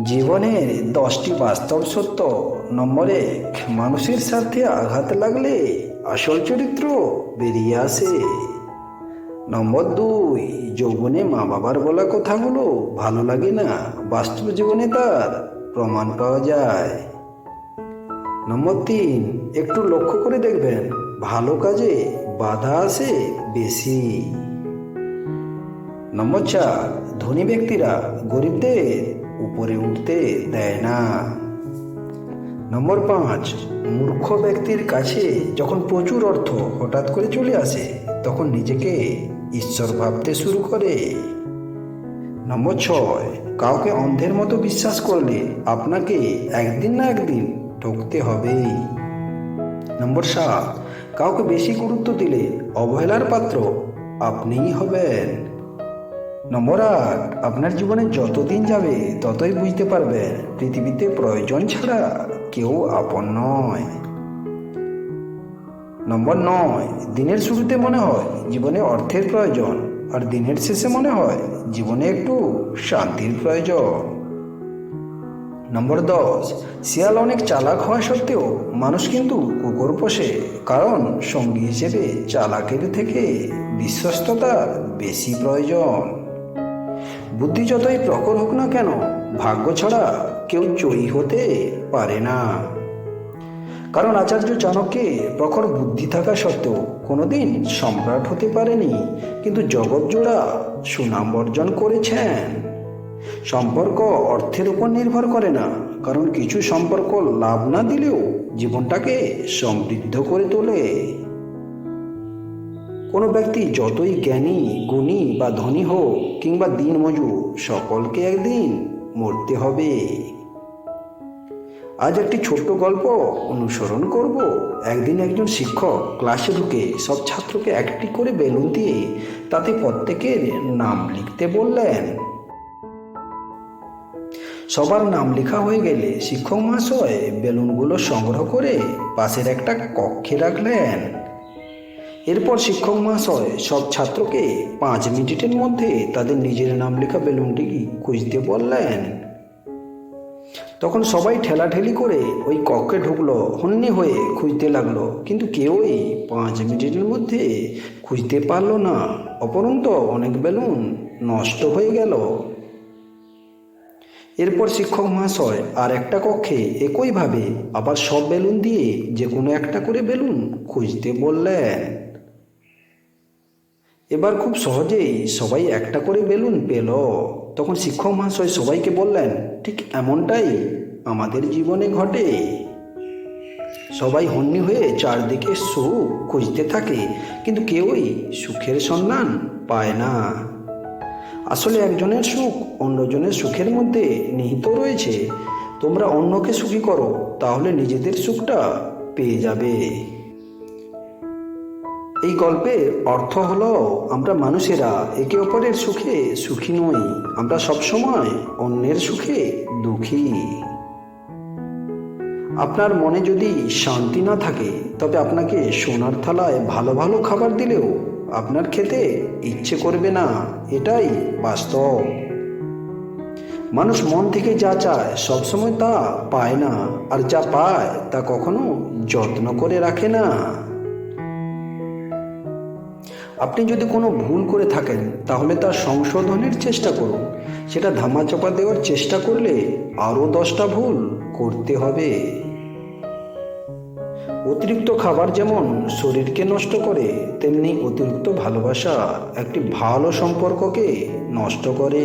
জীবনে দশটি বাস্তব সত্য নম্বর এক মানুষের সাথে আঘাত লাগলে আসল চরিত্র বেরিয়ে আসে। নম্বর দুই, যৌবনে মা বাবার বলা কথাগুলো ভালো লাগে না, বাস্তব জীবনে তার প্রমাণ পাওয়া যায়। নম্বর তিন, একটু লক্ষ্য করে দেখবেন, ভালো কাজে বাধা আসে বেশি। নম্বর চার, ধনী ব্যক্তিরা গরিবদের উপরে উঠতে দেয় না। নম্বর পাঁচ, মূর্খ ব্যক্তির কাছে যখন প্রচুর অর্থ হঠাৎ করে চলে আসে, তখন নিজেকে ঈশ্বর ভাবতে শুরু করে। নম্বর ছয়, কাউকে অন্ধের মতো বিশ্বাস করলে আপনাকে একদিন না একদিন ঠকতে হবেই। নম্বর সাত, কাউকে বেশি গুরুত্ব দিলে অবহেলার পাত্র আপনিই হবেন। নম্বর আট, আপনার জীবনে যতদিন যাবে ততই বুঝতে পারবেন, পৃথিবীতে প্রয়োজন ছাড়া কেউ আপন নয়। নম্বর নয়, দিনের শুরুতে মনে হয় জীবনে অর্থের প্রয়োজন, আর দিনের শেষে মনে হয় জীবনে একটু শান্তির প্রয়োজন। নম্বর দশ, শিয়াল অনেক চালাক হওয়া সত্ত্বেও মানুষ কিন্তু কুকুর পোষে, কারণ সঙ্গী হিসেবে চালাকের থেকে বিশ্বস্ততার বেশি প্রয়োজন। বুদ্ধি যতই প্রখর হোক না কেন, ভাগ্য ছাড়া কেউ জয়ী হতে পারে না। কারণ আচার্য চাণক্যে প্রখর বুদ্ধি থাকা সত্ত্বেও কোনোদিন সম্রাট হতে পারেনি, কিন্তু জগৎজোড়া সুনাম অর্জন করেছেন। সম্পর্ক অর্থের উপর নির্ভর করে না, কারণ কিছু সম্পর্ক লাভ না দিলেও জীবনটাকে সমৃদ্ধ করে তোলে। কোনো ব্যক্তি যতই জ্ঞানী, গুণী বা ধনী হোক কিংবা দিনমজুর, সকলকে একদিন মরতে হবে। আজ একটি ছোট্ট গল্প অনুসরণ করব। একদিন একজন শিক্ষক ক্লাসে ঢুকে সব ছাত্রকে একটি করে বেলুন দিয়ে তাতে প্রত্যেকের নাম লিখতে বললেন। সবার নাম লেখা হয়ে গেলে শিক্ষক মহাশয় বেলুনগুলো সংগ্রহ করে পাশের একটা কক্ষে রাখলেন। এরপর শিক্ষক মহাশয় সব ছাত্রকে পাঁচ মিনিটের মধ্যে তাদের নিজের নাম লেখা বেলুনটি খুঁজতে বললেন। তখন সবাই ঠেলাঠেলি করে ওই কক্ষে ঢুকলো, হন্যে হয়ে খুঁজতে লাগল, কিন্তু কেউই পাঁচ মিনিটের মধ্যে খুঁজতে পারল না। অপরন্ত অনেক বেলুন নষ্ট হয়ে গেল। এরপর শিক্ষক মহাশয় আর একটা কক্ষে একইভাবে আবার সব বেলুন দিয়ে যে কোনো একটা করে বেলুন খুঁজতে বললেন। এবার খুব সহজেই সবাই একটা করে বেলুন পেল। তখন শিক্ষক মহাশয় সবাইকে বললেন, ঠিক এমনটাই আমাদের জীবনে ঘটে। সবাই হন্যি হয়ে চারদিকে সুখ খুঁজতে থাকে, কিন্তু কেউই সুখের সন্ধান পায় না। আসলে একজনের সুখ অন্যজনের সুখের মধ্যে নিহিত রয়েছে। তোমরা অন্যকে সুখী করো, তাহলে নিজেদের সুখটা পেয়ে যাবে। এই গল্পের অর্থ হলো, আমরা মানুষেরা একে অপরের সুখে সুখী নই, আমরা সবসময় অন্যের সুখে দুঃখী। আপনার মনে যদি শান্তি না থাকে, তবে আপনাকে সোনার থালায় ভালো ভালো খাবার দিলেও আপনার খেতে ইচ্ছে করবে না, এটাই বাস্তব। মানুষ মন থেকে যা চায়, সবসময় তা পায় না, আর যা পায় তা কখনো যত্ন করে রাখে না। আপনি যদি কোনো ভুল করে থাকেন, তাহলে তার সংশোধনের চেষ্টা করুন। সেটা ধামাচাপা দেওয়ার চেষ্টা করলে আরও দশটা ভুল করতে হবে। অতিরিক্ত খাবার যেমন শরীরকে নষ্ট করে, তেমনি অতিরিক্ত ভালোবাসা একটি ভালো সম্পর্ককে নষ্ট করে।